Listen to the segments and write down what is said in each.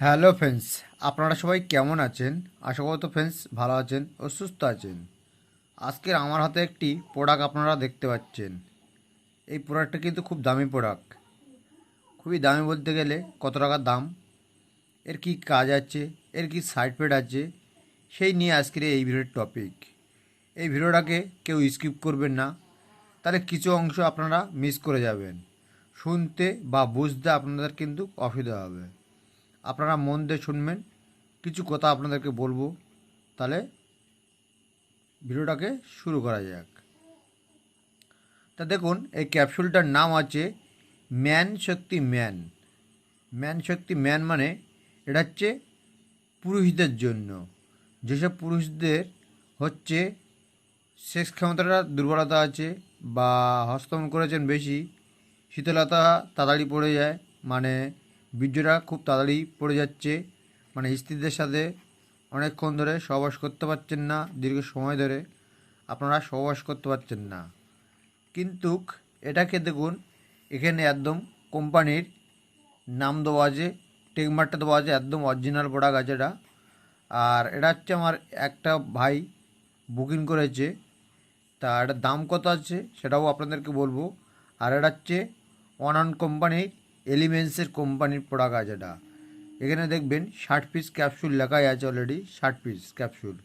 Hello friends, আপনারা সবাই কেমন আছেন? আশা করি তো ফ্রেন্ডস ভালো আছেন ও সুস্থ আছেন। আজকের আমার হাতে একটি প্রোডাক্ট আপনারা দেখতে পাচ্ছেন। এই প্রোডাক্টটা কিন্তু খুব দামি প্রোডাক্ট। খুবই দামি বলতে গেলে কত টাকা দাম? এর কি কাজ আছে? এর কি সাইড পেড আছে? সেই নিয়ে আজকের এই ভিডিওর টপিক। এই ভিডিওটাকে কেউ স্কিপ করবেন না। তাহলে কিছু অংশ আপনারা মিস করে যাবেন। শুনতে বা বুঝতে আপনাদের কিন্তু অসুবিধা হবে। আপনারা মন দিয়ে শুনবেন। কিছু কথা আপনাদেরকে বলব। তাহলে ভিডিওটাকে শুরু করা যাক। তা দেখুন, এই ক্যাপসুলটার নাম আছে man Shakti man. Man Shakti man মানে এটা হচ্ছে পুরুষদের জন্য। যেসব পুরুষদের হচ্ছে সেক্স ক্ষমতাটা, দুর্বলতা আছে বা হস্তমন করেছেন বেশি, শীতলতা তাড়াতাড়ি পড়ে যায় মানে বীর্যটা খুব তাড়াতাড়ি পড়ে যাচ্ছে। মানে স্ত্রীদের সাথে অনেকক্ষণ ধরে সহবাস করতে পারছেন না, দীর্ঘ সময় ধরে আপনারা সহবাস করতে পারছেন না। কিন্তু এটাকে দেখুন, এখানে একদম কোম্পানির নাম দেওয়া আছে টেকমার্কটা দেওয়া আছে, একদম অরিজিনাল প্রোডাক্ট আছে এটা। আর এটা হচ্ছে আমার একটা ভাই বুকিং করেছে তা এটার দাম কত আছে সেটাও আপনাদেরকে বলব। আর এটা হচ্ছে অনন কোম্পানির এলিমেন্টসের কোম্পানির প্রোডাক্ট আছে এটা। এখানে দেখবেন ষাট পিস ক্যাপসুল লেখাই আছে অলরেডি ষাট পিস ক্যাপসুল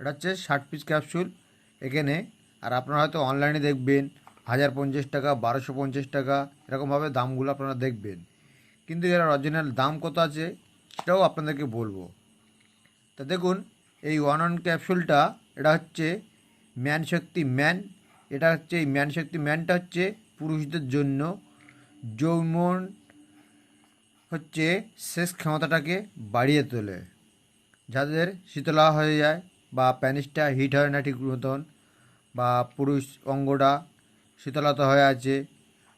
এটা হচ্ছে ষাট পিস ক্যাপসুল এখানে আর আপনারা হয়তো অনলাইনে দেখবেন, হাজার পঞ্চাশ টাকা, বারোশো পঞ্চাশ টাকা, এরকমভাবে দামগুলো আপনারা দেখবেন। কিন্তু এর অরিজিনাল দাম কত আছে, সেটাও আপনাদেরকে বলব। তা দেখুন, এই ওয়ান অন ক্যাপসুলটা এটা হচ্ছে ম্যান শক্তি ম্যান। এটা হচ্ছে এই ম্যান শক্তি ম্যানটা হচ্ছে পুরুষদের জন্য যৌমন হচ্ছে শেষ ক্ষমতাটাকে বাড়িয়ে তোলে। যাদের শীতলা হয়ে যায় বা প্যানিসটা হিট হয় না ঠিক মতন বা পুরুষ অঙ্গটা শীতলতা হয়ে আছে,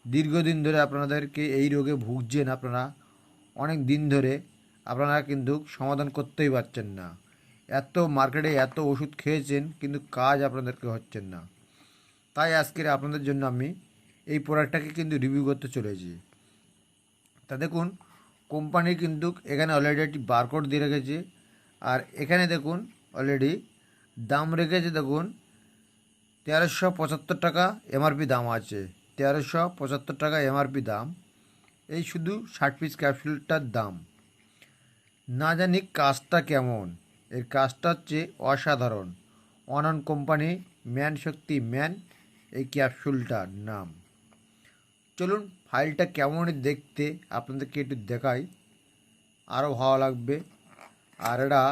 দীর্ঘদিন ধরে আপনাদেরকে এই রোগে ভুগছেন আপনারা, অনেক দিন ধরে আপনারা কিন্তু সমাধান করতেই পারছেন না। এত মার্কেটে এত ওষুধ খেয়েছেন কিন্তু কাজ আপনাদেরকে হচ্ছেন না। তাই আজকের আপনাদের জন্য আমি এই প্রোডাক্টটাকে কিন্তু রিভিউ করতে চলেছি। তা দেখুন কোম্পানি কিন্তু এখানে অলরেডি একটি বারকোড দিয়ে রেখেছে। আর এখানে দেখুন অলরেডি দাম রেখেছে, দেখুন, তেরোশো পঁচাত্তর টাকা এমআরপি দাম আছে। তেরোশো পঁচাত্তর টাকা এমআরপি দাম। এই শুধু ষাট পিস ক্যাপসুলটার দাম। না জানি কাজটা কেমন। এর কাজটা হচ্ছে অসাধারণ। অনন কোম্পানি ম্যান শক্তি, ম্যান, এই ক্যাপসুলটার নাম। চলুন ফাইলটা কেমন দেখতে আপনাদেরকে একটু দেখাই। আরও ভালো লাগবে। আর এরা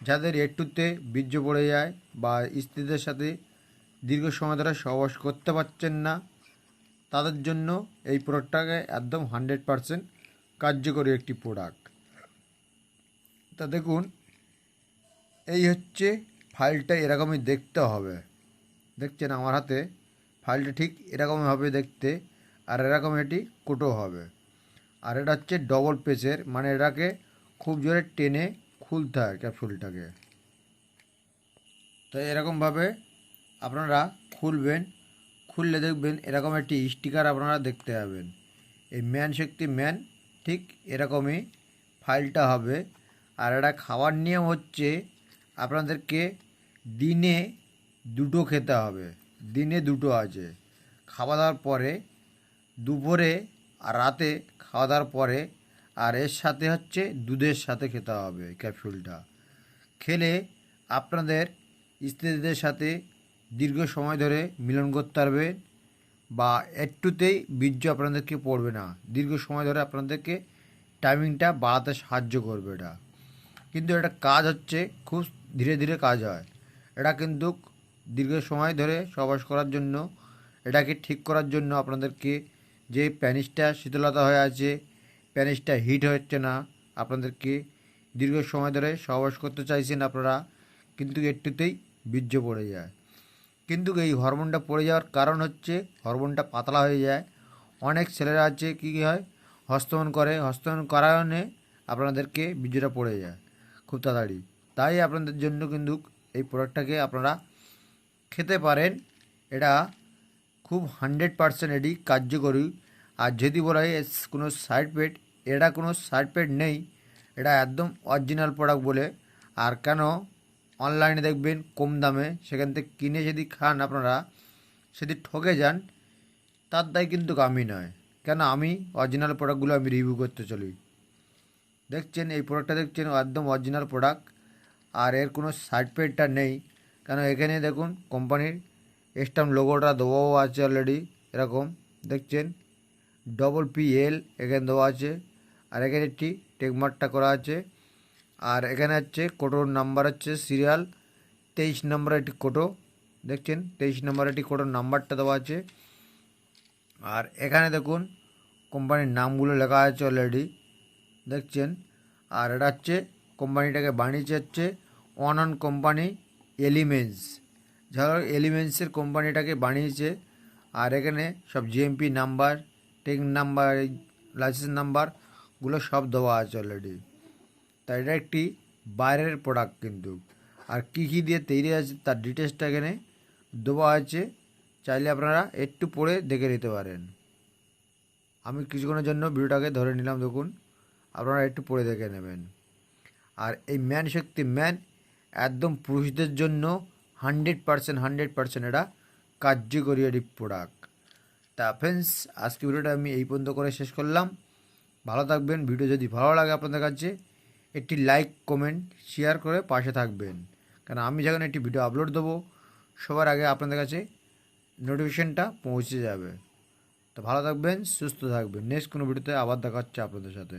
যাদের একটুতে বীর্য পড়ে যায় বা স্ত্রীদের সাথে দীর্ঘ সময় ধরে সহবাস করতে পারছেন না, তাদের জন্য এই প্রোডাক্টটাকে একদম হান্ড্রেড পারসেন্ট কার্যকরী একটি প্রোডাক্ট তা দেখুন, এই হচ্ছে ফাইলটা এরকমই দেখতে হবে। দেখছেন আমার হাতে? ফাইলটা ঠিক এরকমই হবে দেখতে। আর এরকম এটি কোটো হবে। আর এটা হচ্ছে ডবল পেসের মানে এটাকে খুব জোরে টেনে খুলতে হয় ক্যাপসুলটাকে। তো এরকমভাবে আপনারা খুলবেন, খুললে দেখবেন এরকম একটি স্টিকার আপনারা দেখতে পাবেন। এই ম্যান শক্তি ম্যান, ঠিক এরকমই ফাইলটা হবে। আর এটা খাওয়ার নিয়ম হচ্ছে আপনাদেরকে দিনে দুটো খেতে হবে। দিনে দুটো আছে। খাওয়া দাওয়ার পরে দুপুরে আর রাতে খাওয়া দাওয়ার পরে আর এর সাথে হচ্ছে দুধের সাথে খেতে হবে ক্যাপসুলটা। খেলে আপনাদের স্ত্রীদের সাথে দীর্ঘ সময় ধরে মিলন করতে পারবে বা একটুতেই বীর্য আপনাদেরকে পড়বে না। দীর্ঘ সময় ধরে আপনাদেরকে টাইমিংটা বাড়াতে সাহায্য করবে এটা। কিন্তু এটা কাজ হচ্ছে, খুব ধীরে ধীরে কাজ হয়। এটা কিন্তু দীর্ঘ সময় ধরে সবাস করার জন্য, এটাকে ঠিক করার জন্য আপনাদেরকে যে প্যানিসটা শীতলতা হয়ে আছে প্যানিসটা হিট হচ্ছে না, আপনাদেরকে দীর্ঘ সময় ধরে সহবাস করতে চাইছেন আপনারা, কিন্তু একটুতেই বীর্য পড়ে যায়। কিন্তু এই হরমোনটা পড়ে যাওয়ার কারণ হচ্ছে হরমোনটা পাতলা হয়ে যায়। অনেক ছেলেরা আছে কী কী হয় হস্তমন করে হস্তমন কারণে আপনাদেরকে বীর্যটা পড়ে যায় খুব তাড়াতাড়ি। তাই আপনাদের জন্য কিন্তু এই প্রোডাক্টটাকে আপনারা খেতে পারেন। এটা খুব হান্ড্রেড পারসেন্ট এটি কার্যকরী। আর যদি বলা হয় কোনো সাইড পেড এটা কোনো সাইড পেড নেই, এটা একদম অরিজিনাল প্রোডাক্ট বলে। আর কেন? অনলাইনে দেখবেন কম দামে, সেখান থেকে কিনে যদি খান আপনারা সেদি ঠকে যান, তার দায় কিন্তু আমি নয়। কেন? আমি অরিজিনাল প্রোডাক্টগুলো আমি রিভিউ করতে চলি। দেখছেন, এই প্রোডাক্টটা দেখছেন, একদম অরিজিনাল প্রোডাক্ট, আর এর কোনো সাইড পেডটা নেই। কেন? এখানে দেখুন, কোম্পানির স্টাম্প লোগোটা দেওয়াও আছে অলরেডি এরকম, দেখছেন? ডবল পি এল এখানে দেওয়া আছে, আর এখানে একটি টেকমার্কটা করা আছে, আর এখানে হচ্ছে কোটোর নাম্বার হচ্ছে সিরিয়াল তেইশ নম্বর একটি কোটো দেখছেন? তেইশ নম্বর একটি কোটোর নাম্বারটা দেওয়া আছে, আর এখানে দেখুন কোম্পানির নামগুলো লেখা আছে অলরেডি দেখছেন? আর এটা হচ্ছে কোম্পানিটাকে বানিয়েছে হচ্ছে ওয়ান অন কোম্পানি এলিমেন্টস যারা এলিমেন্টসের কোম্পানিটাকে বানিয়েছে, আর এখানে সব জিএমপি নাম্বার টেক নাম্বার লাইসেন্স নাম্বারগুলো সব দেওয়া আছে অলরেডি তাই এটা একটি বাইরের প্রোডাক্ট কিন্তু। আর কী কী দিয়ে তৈরি আছে তার ডিটেলসটা এখানে দেওয়া আছে। চাইলে আপনারা একটু পরে দেখে নিতে পারেন। আমি কিছুক্ষণের জন্য ভিডিওটাকে ধরে নিলাম, দেখুন। আপনারা একটু পরে দেখে নেবেন। আর এই ম্যান শক্তি ম্যান একদম পুরুষদের জন্য হান্ড্রেড পারসেন্ট হান্ড্রেড পারসেন্ট এটা কার্যকরী একটি প্রোডাক্ট তা ফ্রেন্ডস আজকে ভিডিওটা আমি এই পর্যন্ত করে শেষ করলাম। ভালো থাকবেন। ভিডিও যদি ভালো লাগে আপনাদের কাছে, একটি লাইক কমেন্ট শেয়ার করে পাশে থাকবেন। কারণ আমি যখন একটি ভিডিও আপলোড দেবো, সবার আগে আপনাদের কাছে নোটিফিকেশনটা পৌঁছে যাবে। তো ভালো থাকবেন, সুস্থ থাকবেন। নেক্সট কোনো ভিডিওতে আবার দেখা হচ্ছে আপনাদের সাথে।